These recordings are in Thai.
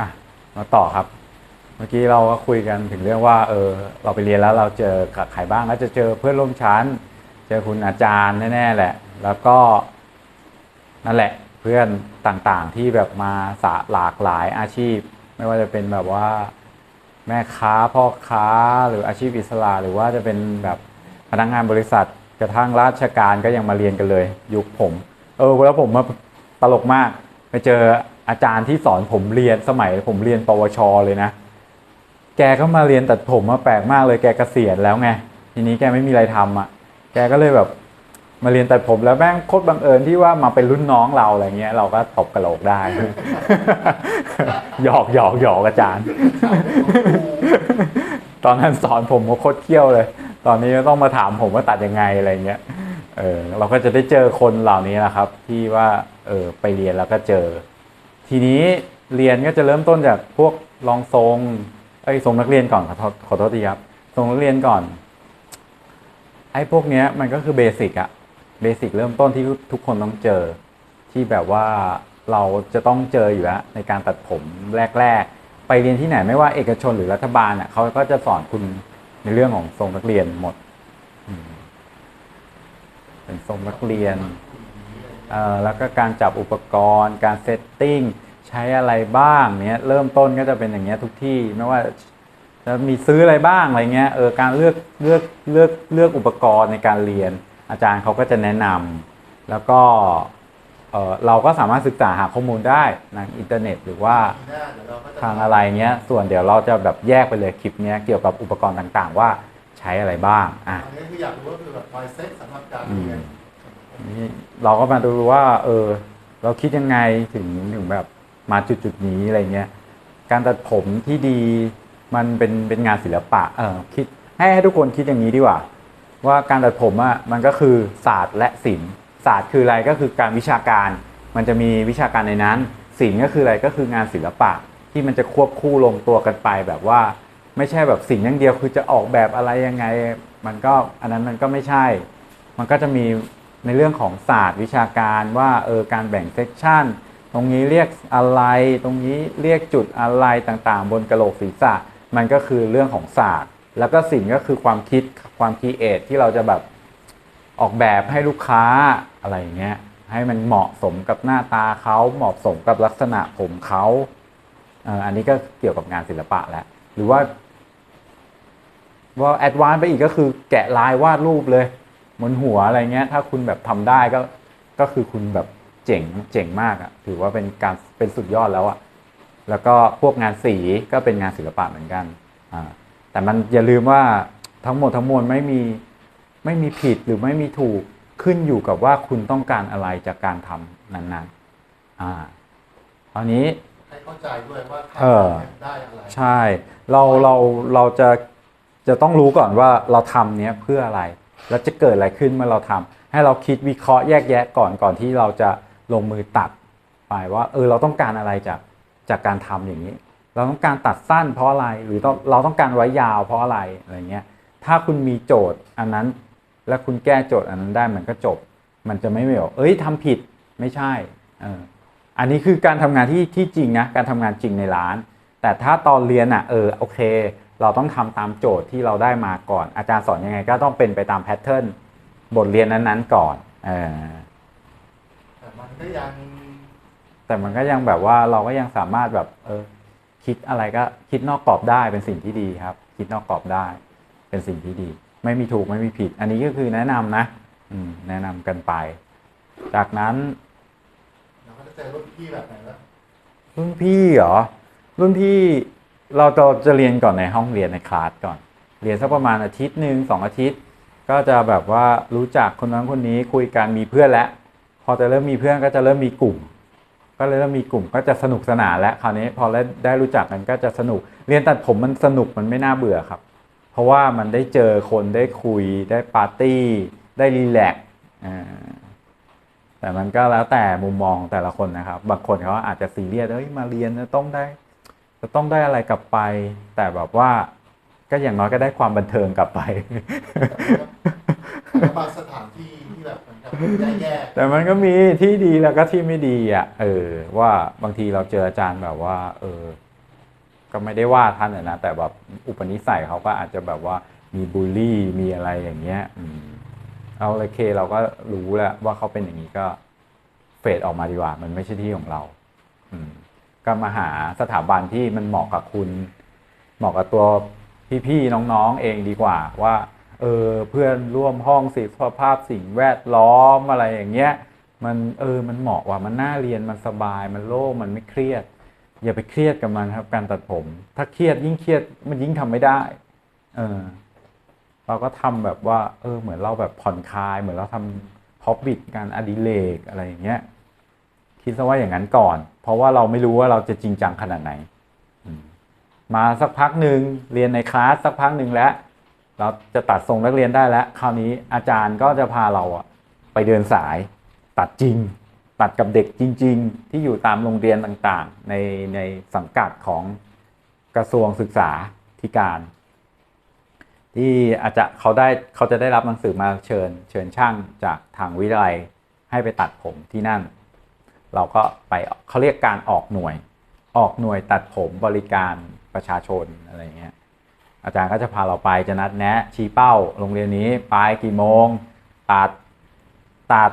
อะมาต่อครับ เมื่อกี้เราก็คุยกันถึงเรื่องว่า เออ เราไปเรียนแล้วเราเจอกับใครบ้างแล้วจะเจอเพื่อนร่วมชั้น เจอคุณอาจารย์แน่ๆแหละ แล้วก็นั่นแหละเพื่อนต่างๆที่แบบมาสะหลากหลายอาชีพ ไม่ว่าจะเป็นแบบว่าแม่ค้าพ่อค้าหรืออาชีพอิสระหรือว่าจะเป็นแบบพนักงานบริษัทกระทั่งราชการก็ยังมาเรียนกันเลย ยุคผม เออแล้วผมมาตลกมากไปเจอ อาจารย์ที่สอนผมเรียนสมัยผมเรียนปวชเลยนะ แกก็มาเรียนตัดผมมาแปลกมากเลยแกเกษียณแล้วไง ทีนี้แกไม่มีอะไรทำอะ แกก็เลยแบบมาเรียนตัดผมแล้วแม่งโคตรบังเอิญที่ว่ามาเป็นรุ่นน้องเราอะไรเงี้ยเราก็ตบกระโหลกได้ หยอกหยอกหยอกอาจารย์ ตอนนั้นสอนผมก็โคตรเขี้ยวเลย ตอนนี้ต้องมาถามผมว่าตัดยังไงอะไรเงี้ย เออเราก็จะได้เจอคนเหล่านี้แหละครับ ที่ว่า เออไปเรียนแล้วก็เจอ ทีนี้เรียนก็จะเริ่มต้นจากพวกรองทรงไอ้ทรงนักเรียนก่อนขอโทษขอโทษทีครับทรงนักเรียนก่อนไอ้พวกเนี้ยมันก็คือเบสิกอะเบสิกเริ่มต้นที่ทุกคนต้องเจอ ที่แบบว่าเราจะต้องเจออยู่แล้วในการตัดผมแรก ๆ ไปเรียนที่ไหนไม่ว่าเอกชนหรือรัฐบาลอะเขาก็จะสอนคุณในเรื่องของทรงนักเรียนหมดอืมเป็นทรงนักเรียน แล้วก็การจับอุปกรณ์ การเซตติ้งใช้อะไรบ้างเนี้ยเริ่มต้นก็จะเป็นอย่างเงี้ยทุกที่ไม่ว่าจะมีซื้ออะไรบ้างอะไรเงี้ยเออการเลือกเลือกเลือกเลือกอุปกรณ์ในการเรียน อาจารย์เขาก็จะแนะนำแล้วก็เออเราก็สามารถศึกษาหาข้อมูลได้ทางอินเทอร์เน็ตหรือว่าทีหน้าเดี๋ยวเราก็จะทางอะไรเงี้ยส่วนเดี๋ยวเราจะแบบแยกไปเลยคลิปเนี้ยเกี่ยวกับอุปกรณ์ต่างๆ ว่าใช้อะไรบ้างอะอันนี้คืออยากรู้ว่าคือแบบไวเซ็ตสำหรับการอืเรียมน นี่เราก็มาดูว่า เออ เราคิดยังไงถึงถึงแบบมาจุดจุดนี้อะไรเงี้ย การตัดผมที่ดีมันเป็นเป็นงานศิลปะ เออคิดให้ให้ทุกคนคิดอย่างนี้ดีกว่า ว่าการตัดผมอะมันก็คือศาสตร์และศิลป์ศาสตร์คืออะไรก็คือการวิชาการ มันจะมีวิชาการในนั้นศิลป์ก็คืออะไรก็คืองานศิลปะที่มันจะควบคู่ลงตัวกันไปแบบว่า ไม่ใช่แบบสิ่งอย่างเดียวคือจะออกแบบอะไรยังไง มันก็อันนั้นมันก็ไม่ใช่ มันก็จะมี ในเรื่องของศาสตร์วิชาการว่าเออการแบ่งเซกชันตรงนี้เรียกอะไรตรงนี้เรียกจุดอะไรต่างๆ บนกระโหลกศีรษะ มันก็คือเรื่องของศาสตร์ แล้วก็สิ่งก็คือความคิดความคิดเอทที่เราจะแบบออกแบบให้ลูกค้าอะไรอย่างเงี้ยให้มันเหมาะสมกับหน้าตาเขาเหมาะสมกับลักษณะผมเขาอันนี้ก็เกี่ยวกับงานศิลปะแล้วหรือว่าว่าแอดวานไปอีกก็คือแกะลายวาดรูปเลย บนหัวอะไรเงี้ย ถ้าคุณแบบทำได้ก็ก็คือคุณแบบเจ๋งเจ๋งมากอะ่ะถือว่าเป็นการเป็นสุดยอดแล้วอะ่ะแล้วก็พวกงานสีก็เป็นงานศิลปะเหมือนกันอ่าแต่มันอย่าลืมว่าทั้งหมดทั้งมวลไม่มีไม่มีผิดหรือไม่มีถูกขึ้นอยู่กับว่าคุณต้องการอะไรจากการทำนั้นๆ อ่าตอนนี้ให้เข้าใจด้วยว่าเออทำเนี่ยได้อะไรใช่ เราเราเราจะจะต้องรู้ก่อนว่าเราทำเนี้ยเพื่ออะไร แล้วจะเกิดอะไรขึ้นเมื่อเราทำให้เราคิดวิเคราะห์แยกแยะก่อนก่อนที่เราจะลงมือตัดไปว่าเออเราต้องการอะไรจากจากการทำอย่างนี้ เราต้องการตัดสั้นเพราะอะไรหรือเราต้องการไว้ยาวเพราะอะไรอะไรเงี้ยถ้าคุณมีโจทย์อันนั้น และคุณแก้โจทย์อันนั้นได้มันก็จบ มันจะไม่แบบเอ้ยทำผิดไม่ใช่เอออันนี้คือการทำงานที่ที่จริงนะการทำงานจริงในร้าน แต่ถ้าตอนเรียนอะเออโอเค เราต้องทำตามโจทย์ที่เราได้มาก่อน อาจารย์สอนยังไงก็ต้องเป็นไปตามแพทเทิร์นบทเรียนนั้นๆก่อนเออแต่มันก็ยัง แต่มันก็ยังแบบว่าเราก็ยังสามารถแบบ เออ คิดอะไรก็คิดนอกกรอบได้เป็นสิ่งที่ดีครับ คิดนอกกรอบได้ เป็นสิ่งที่ดี ไม่มีถูกไม่มีผิด อันนี้ก็คือแนะนำนะอืม แนะนำกันไป จากนั้นเราก็จะเจอรุ่นพี่แบบไหนแล้วรุ่นพี่เหรอรุ่นพี่ เราจะเรียนก่อนในห้องเรียนในคลาสก่อน เรียนสักประมาณอาทิตย์หนึ่งสองอาทิตย์ ก็จะแบบว่ารู้จักคนนั้นคนนี้คุยกันมีเพื่อนแล้วพอจะเริ่มมีเพื่อนก็จะเริ่มมีกลุ่ม ก็เลยเริ่มมีกลุ่มก็จะสนุกสนานแล้วคราวนี้พอได้รู้จักกันก็จะสนุก เรียนตัดผมมันสนุกมันไม่น่าเบื่อครับ เพราะว่ามันได้เจอคนได้คุยได้ปาร์ตี้ได้รีแลกซ์แต่มันก็แล้วแต่มุมมองของแต่ละคนนะครับ บางคนเขาอาจจะซีเรียสเอ้ยมาเรียนต้องได้ จะต้องได้อะไรกลับไป แต่แบบว่าก็อย่างน้อยก็ได้ความบันเทิงกลับไปแล้วบางสถานที่ที่ที่แบบเหมือนกับแย่ๆแต่มันก็มีที่ดีแล้วก็ที่ไม่ดีอะ เออ ว่าบางทีเราเจออาจารย์แบบว่า เออ ก็ไม่ได้ว่าท่านอะนะแต่แบบอุปนิสัยเขาก็อาจจะแบบว่ามีบูลลี่มีอะไรอย่างเงี้ย อืม เอาเลยเคเราก็รู้แล้วว่าเขาเป็นอย่างนี้ก็เฟดออกมาดีกว่า มันไม่ใช่ที่ของเรา อืม ก็มาหาสถาบันที่มันเหมาะกับคุณ เหมาะกับตัวพี่ๆน้องๆเองดีกว่าว่าเออเพื่อนร่วมห้องสิสุภาพสิ่งแวดล้อมอะไรอย่างเงี้ยมันเออมันเหมาะว่ามันน่าเรียนมันสบายมันโล่งมันไม่เครียด อย่าไปเครียดกับมันครับ การตัดผม ถ้าเครียดยิ่งเครียดมันยิ่งทำไม่ได้ เออ เราก็ทำแบบว่า เออ เหมือนเราแบบผ่อนคลาย เหมือนเราทำฮอบบิทการอดิเรกอะไรอย่างเงี้ย คิดซะว่าอย่างนั้นก่อน เพราะว่าเราไม่รู้ว่าเราจะจริงจังขนาดไหนมมาสักพักหนึ่งเรียนในคลาสสักพักหนึ่งแล้ว เราจะตัดทรงนักเรียนได้แล้ว คราวนี้อาจารย์ก็จะพาเราอะไปเดินสาย ตัดจริง ตัดกับเด็กจริง ๆ ที่อยู่ตามโรงเรียนต่างๆ ในในสังกัดของกระทรวงศึกษาธิการ ที่อาจจะเขาได้เขาจะได้รับหนังสือมาเชิญ เชิญช่างจากทางวิทยาลัยให้ไปตัดผมที่นั่น เราก็ไปเขาเรียกการออกหน่วย ออกหน่วยตัดผมบริการประชาชนอะไรเงี้ยอาจารย์ก็จะพาเราไปจะนัดแนะชี้เป้าโรงเรียนนี้ไปกี่โมงตัดตัด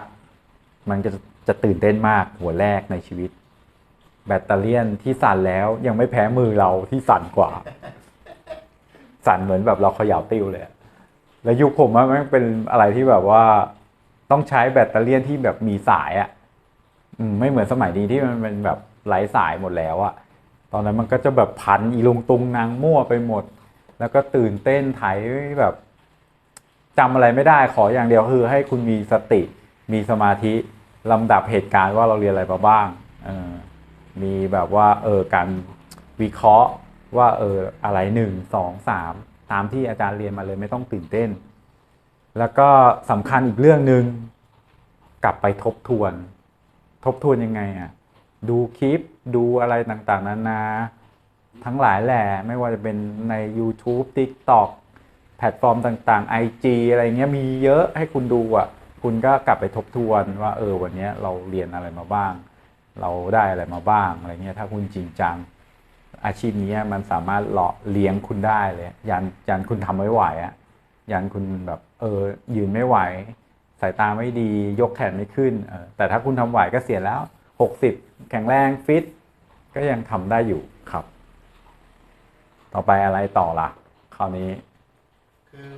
มันจะจะตื่นเต้นมากหัวแรกในชีวิต แบตเตอรี่ที่สั่นแล้วยังไม่แพ้มือเราที่สั่นกว่า สั่นเหมือนแบบเราเขย่าติ้วเลย แล้วยุคผมมันเป็นอะไรที่แบบว่า ต้องใช้แบตเตอรี่ที่แบบมีสายอะ ไม่เหมือนสมัยนี้ที่มันเป็นแบบไร้สายหมดแล้วอะตอนนั้นมันก็จะแบบพันอีลงตุงนางมั่วไปหมด แล้วก็ตื่นเต้นไถแบบจำอะไรไม่ได้ขออย่างเดียวคือ ให้คุณมีสติมีสมาธิลำดับเหตุการณ์ว่าเราเรียนอะไรมาบ้างมีแบบว่าเออการวิเคราะห์ว่าเอออะไรหนึ่งสองสามตามที่อาจารย์เรียนมาเลยไม่ต้องตื่นเต้น แล้วก็สำคัญอีกเรื่องหนึ่งกลับไปทบทวน ทบทวนยังไงอะดูคลิปดูอะไรต่างๆ นานาทั้งหลายแหล่ไม่ว่าจะเป็นใน YouTube TikTok แพลตฟอร์มต่างๆ IG อะไรเงี้ยมีเยอะให้คุณดูอะ คุณก็กลับไปทบทวนว่าเออวันนี้เราเรียนอะไรมาบ้าง เราได้อะไรมาบ้างอะไรเงี้ยถ้าคุณจริงจัง อาชีพนี้มันสามารถหล่อเลี้ยงคุณได้เลยยันยันคุณทำไม่ไหวอะยันคุณแบบเออยืนไม่ไหว สายตาไม่ดียกแขนไม่ขึ้นเออแต่ถ้าคุณทำไหวก็เสียแล้วหกสิบแข็งแรงฟิต ก็ยังทำได้อยู่ครับ ต่อไปอะไรต่อล่ะ คราวนี้ คือ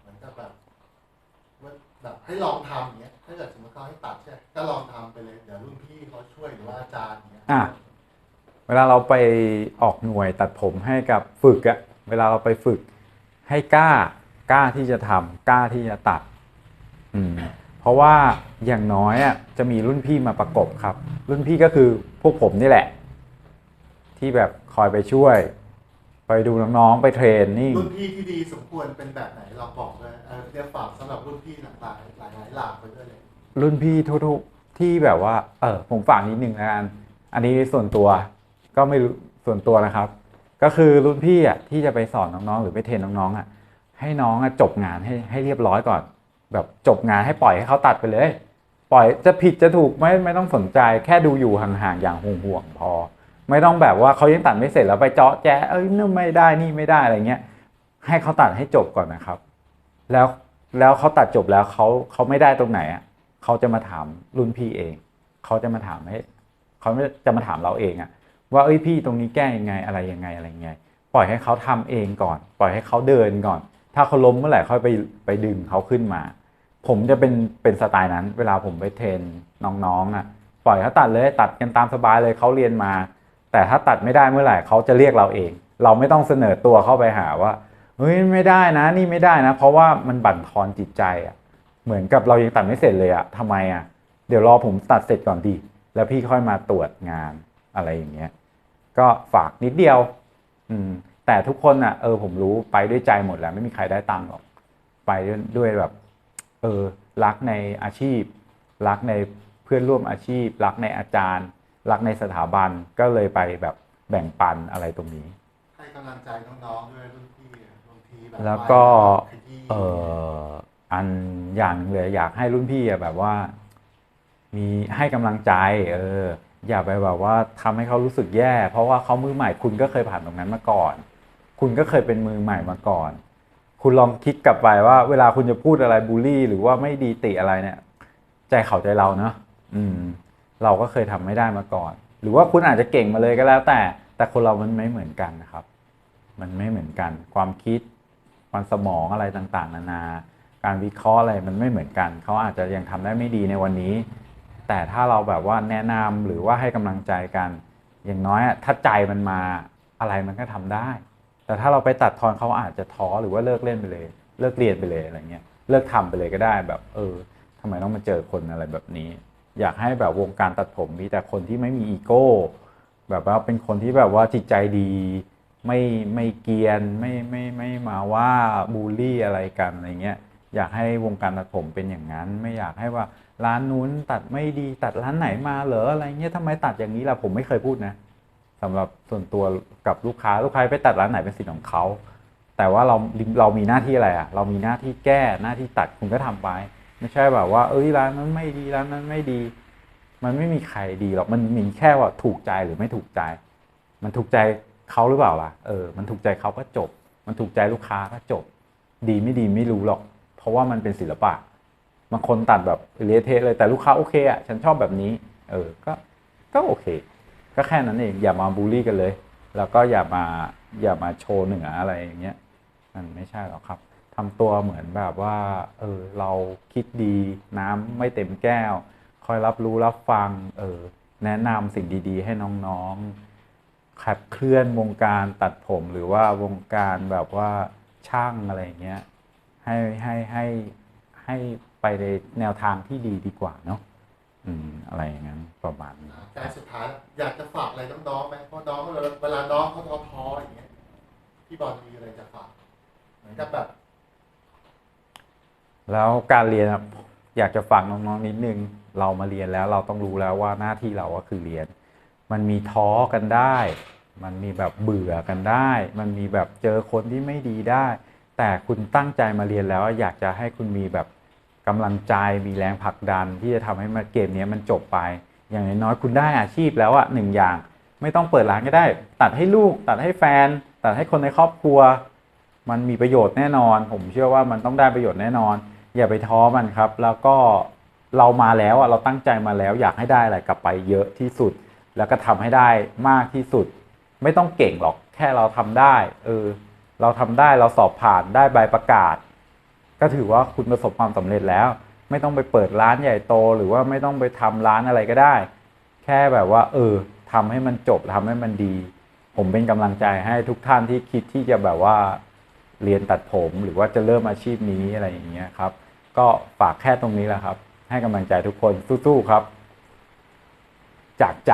เหมือนกับแบบว่าแบบให้ลองทำอย่างเงี้ยถ้าเกิดสมมติเขาให้ตัดใช่ไหมก็ลองทำไปเลย เดี๋ยวรุ่นพี่เขาช่วยหรือว่าอาจารย์อย่างเงี้ยอะเวลาเราไปออกหน่วยตัดผมให้กับฝึกอะเวลาเราไปฝึกให้กล้ากล้าที่จะทำกล้าที่จะตัดอืม เพราะว่าอย่างน้อยอะจะมีรุ่นพี่มาประกบครับ รุ่นพี่ก็คือพวกผมนี่แหละ ที่แบบคอยไปช่วย ไปดูน้องๆไปเทรนนิ่งรุ่นพี่ที่ดีสมควรเป็นแบบไหนเราบอกเลยเออเรียกฝากสำหรับรุ่นพี่ต่างๆหลายหลายๆหลากไปด้วยเลยรุ่นพี่ทุกๆที่แบบว่า เออผมฝากนิดนึงนะกันอันนี้ส่วนตัวก็ไม่รู้ส่วนตัวนะครับ ก็คือรุ่นพี่อะที่จะไปสอนน้องๆหรือไปเทรนน้องๆอะให้น้องอะจบงานให้ให้เรียบร้อยก่อน แบบจบงานให้ปล่อยให้เขาตัดไปเลย ปล่อยจะผิดจะถูกไม่ไม่ต้องสนใจแค่ดูอยู่ห่างๆอย่างห่วงๆพอ ไม่ต้องแบบว่าเขายังตัดไม่เสร็จแล้วไปเจาะแจ๊เอ้ยนั่ไม่ได้นี่ไม่ได้อะไรเงี้ยให้เขาตัดให้จบก่อนนะครับ แล้วแล้วเขาตัดจบแล้วเขาเขาไม่ได้ตรงไหนอะเขาจะมาถามรุ่นพี่เองเขาจะมาถามให้เขาจะมาถามเราเองอะว่าเอ้ยพี่ตรงนี้แก้ยังไงอะไรยังไงอะไรยังไง ปล่อยให้เขาทำเองก่อน ปล่อยให้เขาเดินก่อน ถ้าเขาล้มเมื่อไหร่ค่อยไปไปดึงเขาขึ้นมา ผมจะเป็นเป็นสไตล์นั้น เวลาผมไปเทรนน้องๆอะปล่อยเขาตัดเลยตัดกันตามสบายเลยเขาเรียนมา แต่ถ้าตัดไม่ได้เมื่อไหร่เขาจะเรียกเราเอง เราไม่ต้องเสนอตัวเข้าไปหาว่าเฮ้ยไม่ได้นะ นี่ไม่ได้นะ เพราะว่ามันบั่นทอนจิตใจอะเหมือนกับเรายังตัดไม่เสร็จเลยอะทำไมอะเดี๋ยวรอผมตัดเสร็จก่อนดี แล้วพี่ค่อยมาตรวจงานอะไรอย่างเงี้ยก็ฝากนิดเดียว อืม แต่ทุกคนอะเออผมรู้ไปด้วยใจหมดแหล้วไม่มีใครได้ตังค์หรอกไปด้วยด้วยแบบเออรักในอาชีพ รักในเพื่อนร่วมอาชีพ รักในอาจารย์ รักในสถาบันก็เลยไปแบบแบ่งปันอะไรตรงนี้ ให้กำลังใจน้องๆด้วยรุ่นพี่บางทีแบบแล้วก็ขยี้เอออันอย่างหนึ่งเลยอยากให้รุ่นพี่อะแบบว่า มีให้กำลังใจ เออ อย่าไปแบบว่าทำให้เขารู้สึกแย่ เพราะว่าเขามือใหม่คุณก็เคยผ่านตรงนั้นมาก่อน คุณก็เคยเป็นมือใหม่มาก่อน คุณลองคิดกลับไปว่าเวลาคุณจะพูดอะไรบูลลี่ หรือว่าไม่ดีติอะไรเนี่ย ใจเขาใจเราเนาะอืม เราก็เคยทำไม่ได้มาก่อน หรือว่าคุณอาจจะเก่งมาเลยก็แล้ว แต่ แต่คนเรามันไม่เหมือนกันนะครับ มันไม่เหมือนกัน ความคิดความสมองอะไรต่างๆ นานา การวิเคราะห์อะไรมันไม่เหมือนกัน เขาอาจจะยังทำได้ไม่ดีในวันนี้ แต่ถ้าเราแบบว่าแนะนำหรือว่าให้กำลังใจกัน อย่างน้อยถ้าใจมันมาอะไรมันก็ทำได้ แต่ถ้าเราไปตัดทอนเขาอาจจะท้อหรือว่าเลิกเล่นไปเลย เลิกเรียนไปเลยอะไรเงี้ยเลิกทำไปเลยก็ได้แบบเออทำไมต้องมาเจอคนอะไรแบบนี้ อยากให้แบบวงการตัดผมมีแต่คนที่ไม่มีอีโก้ แบบว่าเป็นคนที่แบบว่าจิตใจดี ไม่ไม่เกียนไม่ไม่ไม่มาว่าบูลลี่อะไรกันอะไรเงี้ยอยากให้วงการตัดผมเป็นอย่างนั้น ไม่อยากให้ว่าร้านนู้นตัดไม่ดีตัดร้านไหนมาเหรออะไรเงี้ยทำไมตัดอย่างนี้ล่ะผมไม่เคยพูดนะ สำหรับส่วนตัวกับลูกค้าลูกค้าไปตัดร้านไหนเป็นสิทธิ์ของเขาแต่ว่าเราเรามีหน้าที่อะไรอะเรามีหน้าที่แก้หน้าที่ตัดคุณก็ทำไป ไม่ใช่แบบว่า เอ้ยร้านนั้นไม่ดีร้านนั้นไม่ดี มันไม่มีใครดีหรอกมันมีแค่ว่าถูกใจหรือไม่ถูกใจ มันถูกใจเขาหรือเปล่าล่ะเออ มันถูกใจเขาก็จบ มันถูกใจลูกค้าก็จบ ดีไม่ดีไม่รู้หรอก เพราะว่ามันเป็นศิลปะบางคนตัดแบบเละเทะเลยแต่ลูกค้าโอเคอะฉันชอบแบบนี้ เออก็ก็โอเค ก็แค่นั้นเองอย่ามาบูลลี่กันเลย แล้วก็อย่ามาอย่ามาโชว์เหนืออะไรอย่างเงี้ยมันไม่ใช่หรอกครับทำตัวเหมือนแบบว่าเออเราคิดดีน้ำไม่เต็มแก้ว คอยรับรู้รับฟังเออแนะนำสิ่งดีๆ ให้น้องๆขับเคลื่อนวงการตัดผมหรือว่าวงการแบบว่าช่างอะไรอย่างเงี้ยให้ให้ให้ให้ไปในแนวทางที่ดีดีกว่าเนาะ อืมอะไรอย่างนั้นประมาณนี้ใจสุดท้ายอยากจะฝากอะไรน้องๆไหมเพราะน้องเวลาเวลาน้องเขาท้อๆอย่างเงี้ยพี่บอลมีอะไรจะฝากเหมือนกับแบบ แล้วการเรียนอะอยากจะฝากน้องๆนิดนึง เรามาเรียนแล้วเราต้องรู้แล้วว่าหน้าที่เราก็คือเรียน มันมีท้อกันได้ มันมีแบบเบื่อกันได้ มันมีแบบเจอคนที่ไม่ดีได้ แต่คุณตั้งใจมาเรียนแล้วอยากจะให้คุณมีแบบ กำลังใจมีแรงผลักดัน ที่จะทำให้มาเกมนี้มันจบไป อย่างน้อยๆคุณได้อาชีพแล้วอะหนึ่งอย่าง ไม่ต้องเปิดร้านก็ได้ ตัดให้ลูก ตัดให้แฟน ตัดให้คนในครอบครัว มันมีประโยชน์แน่นอน ผมเชื่อว่ามันต้องได้ประโยชน์แน่นอน อย่าไปท้อมันครับ แล้วก็เรามาแล้วอะเราตั้งใจมาแล้ว อยากให้ได้อะไรกลับไปเยอะที่สุด แล้วก็ทำให้ได้มากที่สุด ไม่ต้องเก่งหรอกแค่เราทำได้เออเราทำได้เราสอบผ่านได้ใบประกาศ ก็ถือว่าคุณประสบความสำเร็จแล้ว ไม่ต้องไปเปิดร้านใหญ่โต หรือว่าไม่ต้องไปทำร้านอะไรก็ได้ แค่แบบว่า เออทำให้มันจบทำให้มันดี ผมเป็นกำลังใจให้ทุกท่านที่คิดที่จะแบบว่าเรียนตัดผมหรือว่าจะเริ่มอาชีพนี้อะไรอย่างเงี้ยครับ ก็ฝากแค่ตรงนี้แหละครับ ให้กำลังใจทุกคนสู้ๆครับ จากใจ